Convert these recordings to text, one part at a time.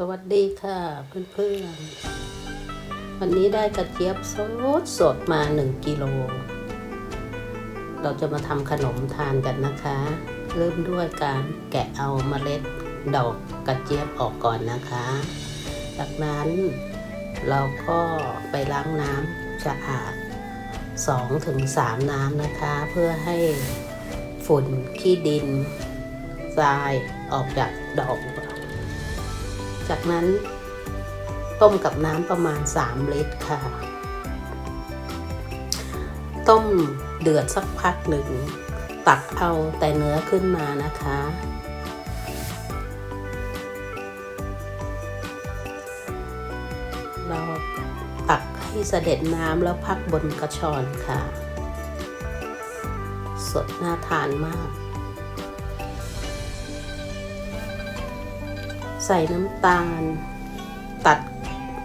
สวัสดีค่ะเพื่อนๆ วันนี้ได้กระเจี๊ยบสดสดมา 1 กิโล เราจะมาทำขนมทานกันนะคะ เริ่มด้วยการแกะเอาเมล็ดดอกกระเจี๊ยบออกก่อนนะคะ จากนั้นเราก็ไปล้างน้ำสะอาด2-3น้ำนะคะ เพื่อให้ฝุ่นขี้ดินทรายออกจากดอก จากนั้นต้มกับน้ำประมาณ 3 ลิตรค่ะ ต้มเดือดสักพักหนึ่ง ตักเอาแต่เนื้อขึ้นมานะคะ เราตักให้เสด็จน้ำแล้วพักบนกระชอนค่ะ สดน่าทานมาก ใส่น้ำตาล ตัด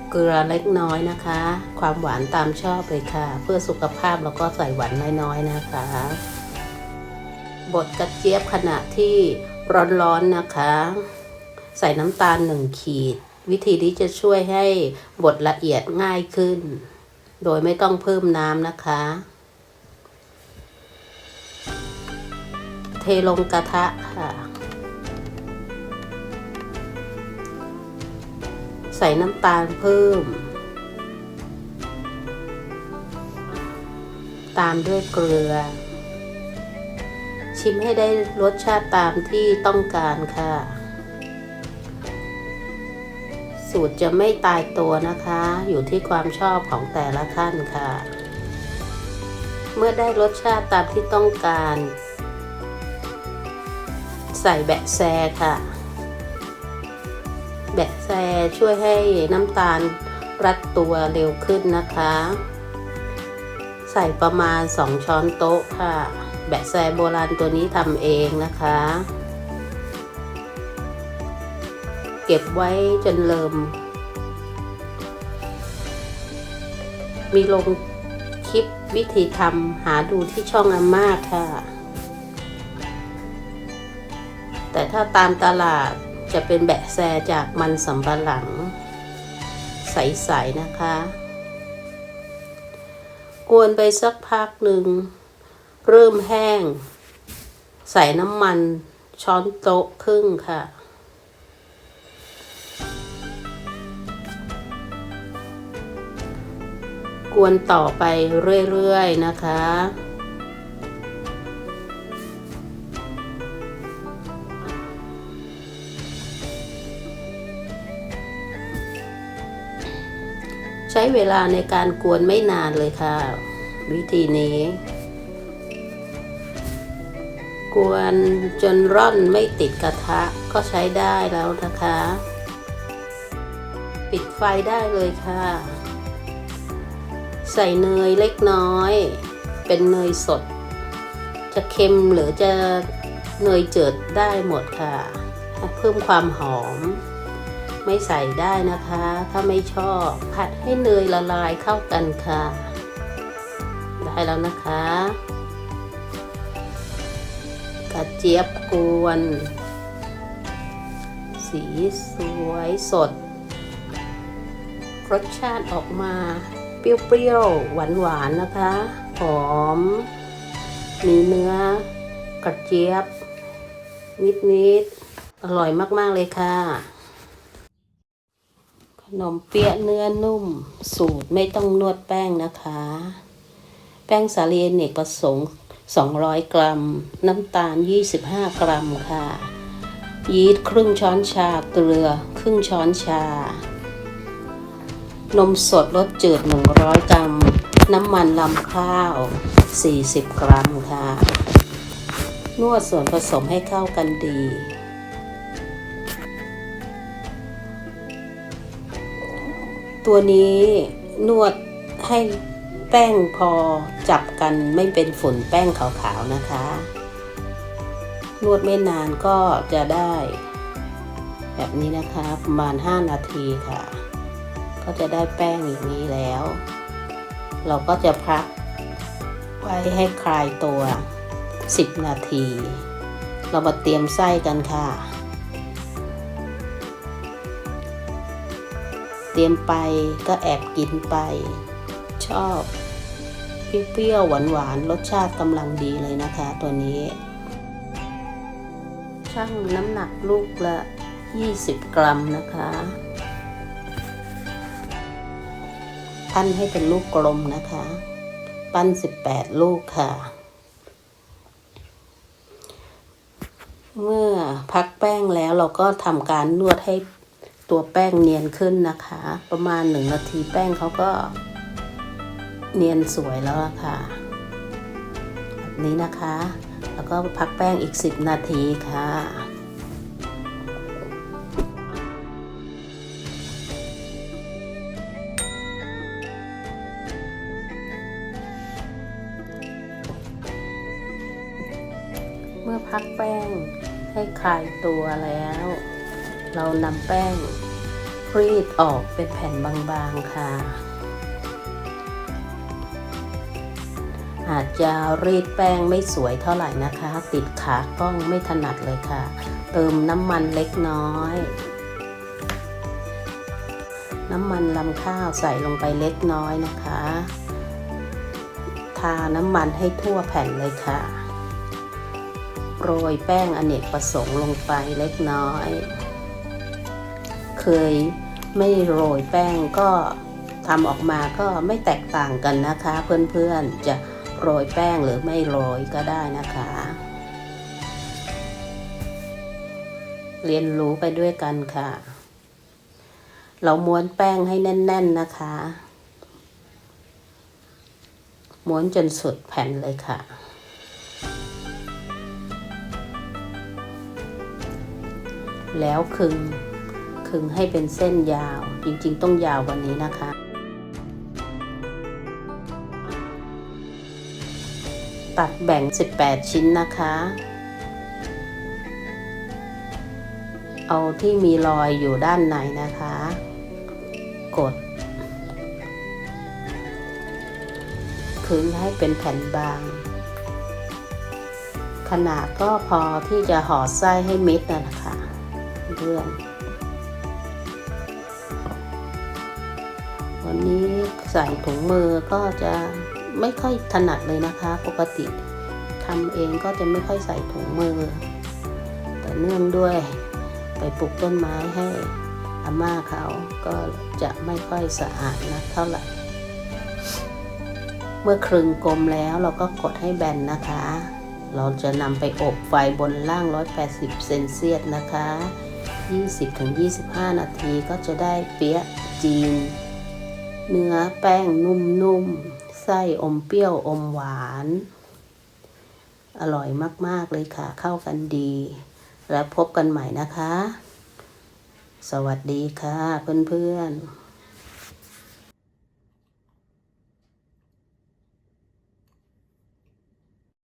เกลือเล็กน้อยนะคะ ความหวานตามชอบเลยค่ะ เพื่อสุขภาพแล้วก็ใส่หวานน้อยๆนะคะ บดกระเจี๊ยบขณะที่ร้อนๆนะคะ ใส่น้ำตาลหนึ่งขีด วิธีนี้จะช่วยให้บดละเอียดง่ายขึ้น โดยไม่ต้องเพิ่มน้ำนะคะ เทลงกระทะค่ะ ใส่น้ำตาลเพิ่ม ตามด้วยเกลือ ชิมให้ได้รสชาติตามที่ต้องการค่ะ สูตรจะไม่ตายตัวนะคะ อยู่ที่ความชอบของแต่ละท่านค่ะ เมื่อได้รสชาติตามที่ต้องการ ใส่แบะแซค่ะ แบะแซช่วยให้น้ำตาลรัดตัวเร็วขึ้นนะคะ ใส่ประมาณ 2 ช้อนโต๊ะค่ะ แบะแซโบราณตัวนี้ทำเองนะคะ เก็บไว้จนเริ่ม มีลงคลิปวิธีทำหาดูที่ช่องอาม่าค่ะ แต่ถ้าตามตลาด จะเป็นแบะแซจากมันสำปะหลัง ใสๆนะคะ กวนไปสักพักหนึ่ง เริ่มแห้ง ใส่น้ำมันช้อนโต๊ะครึ่งค่ะ กวนต่อไปเรื่อย ๆ นะคะ ใช้เวลาในการกวนไม่นานเลยค่ะ วิธีนี้ กวนจนร่อนไม่ติดกระทะก็ใช้ได้แล้วนะคะ ปิดไฟได้เลยค่ะ ใส่เนยเล็กน้อย เป็นเนยสด จะเค็มหรือจะเนยเจิดได้หมดค่ะ เพิ่มความหอม ไม่ใส่ได้นะคะ ถ้าไม่ชอบ ผัดให้เนยละลายเข้ากันค่ะ ได้แล้วนะคะกระเจี๊ยบกวน สีสวยสด รสชาติออกมา เปรี้ยวๆ หวานๆ นะคะ หอม มีเนื้อกระเจี๊ยบ นิดๆ อร่อยมากๆเลยค่ะ นมเปี๊ยะเนื้อนุ่ม สูตรไม่ต้องนวดแป้งนะคะ แป้งสาลีอเนกประสงค์ 200 กรัม น้ำตาล 25 กรัมค่ะ ยีสต์ครึ่งช้อนชา เกลือครึ่งช้อนชา นมสดรสจืด 100 กรัม น้ำมันลำข้าว 40 กรัมค่ะ นวดส่วนผสมให้เข้ากันดี ตัวนี้นวดให้แป้งพอจับกันไม่เป็นฝุ่นแป้งขาวๆนะคะ นวดไม่นานก็จะได้ แบบนี้นะคะประมาณ 5 นาทีค่ะ ก็จะได้แป้งอย่างนี้แล้ว เราก็จะพักไว้ให้คลายตัว 10 นาที เรามาเตรียมไส้กันค่ะ เตรียมไปก็แอบกินไป ชอบเปรี้ยวๆหวานๆรสชาติกำลังดีเลยนะคะ ตัวนี้ ช่างน้ำหนักลูกละ 20 กรัมนะคะปั้นให้เป็นลูกกลมนะคะ ปั้น 18 ลูกค่ะ เมื่อพักแป้งแล้วเราก็ทำการนวดให้ ตัวแป้งเนียนขึ้นนะคะ ประมาณหนึ่งนาทีแป้งเขาก็เนียนสวยแล้วละค่ะ แบบนี้นะคะ แล้วก็พักแป้งอีก 10 นาทีค่ะเมื่อพักแป้งให้คลายตัวแล้ว เรานำแป้งรีดออกเป็นแผ่นบางๆค่ะ อาจจะรีดแป้งไม่สวยเท่าไหร่นะคะ ติดขากล้องไม่ถนัดเลยค่ะ เติมน้ำมันเล็กน้อย น้ำมันลำข้าวใส่ลงไปเล็กน้อยนะคะ ทาน้ำมันให้ทั่วแผ่นเลยค่ะ โรยแป้งอเนกประสงค์ลงไปเล็กน้อย เคยไม่โรยแป้งก็ทำออกมาก็ไม่แตกต่างกันนะคะ เพื่อนๆจะโรยแป้งหรือไม่โรยก็ได้นะคะ เรียนรู้ไปด้วยกันค่ะ เราม้วนแป้งให้แน่น ๆนะคะ ม้วนจนสุดแผ่นเลยค่ะแล้วคึง คึงให้เป็นเส้นยาว จริงๆ ต้องยาวกว่านี้นะคะ ตัดแบ่ง 18 ชิ้นนะคะ เอาที่มีรอยอยู่ด้านในนะคะ กด คึงให้เป็นแผ่นบาง ขนาดก็พอที่จะห่อไส้ให้มิดนะนะคะเพื่อน ใส่ถุงมือก็จะไม่ค่อยถนัดเลยนะคะ ปกติทำเองก็จะไม่ค่อยใส่ถุงมือ แต่เนื่องด้วยไปปลูกต้นไม้ให้อาม่าเขาก็จะไม่ค่อยสะอาดนะเท่าไหร่ เมื่อครึงกลมแล้วเราก็กดให้แบนนะคะ เราจะนำไปอบไฟบนล่าง 180 เซนเซียสนะคะ 20-25 นาทีก็จะได้เปี๊ยะจีน เนื้อแป้งนุ่มๆ ไส้อมเปรี้ยวอมหวาน อร่อยมากๆเลยค่ะ เข้ากันดี และพบกันใหม่นะคะ สวัสดีค่ะเพื่อนๆ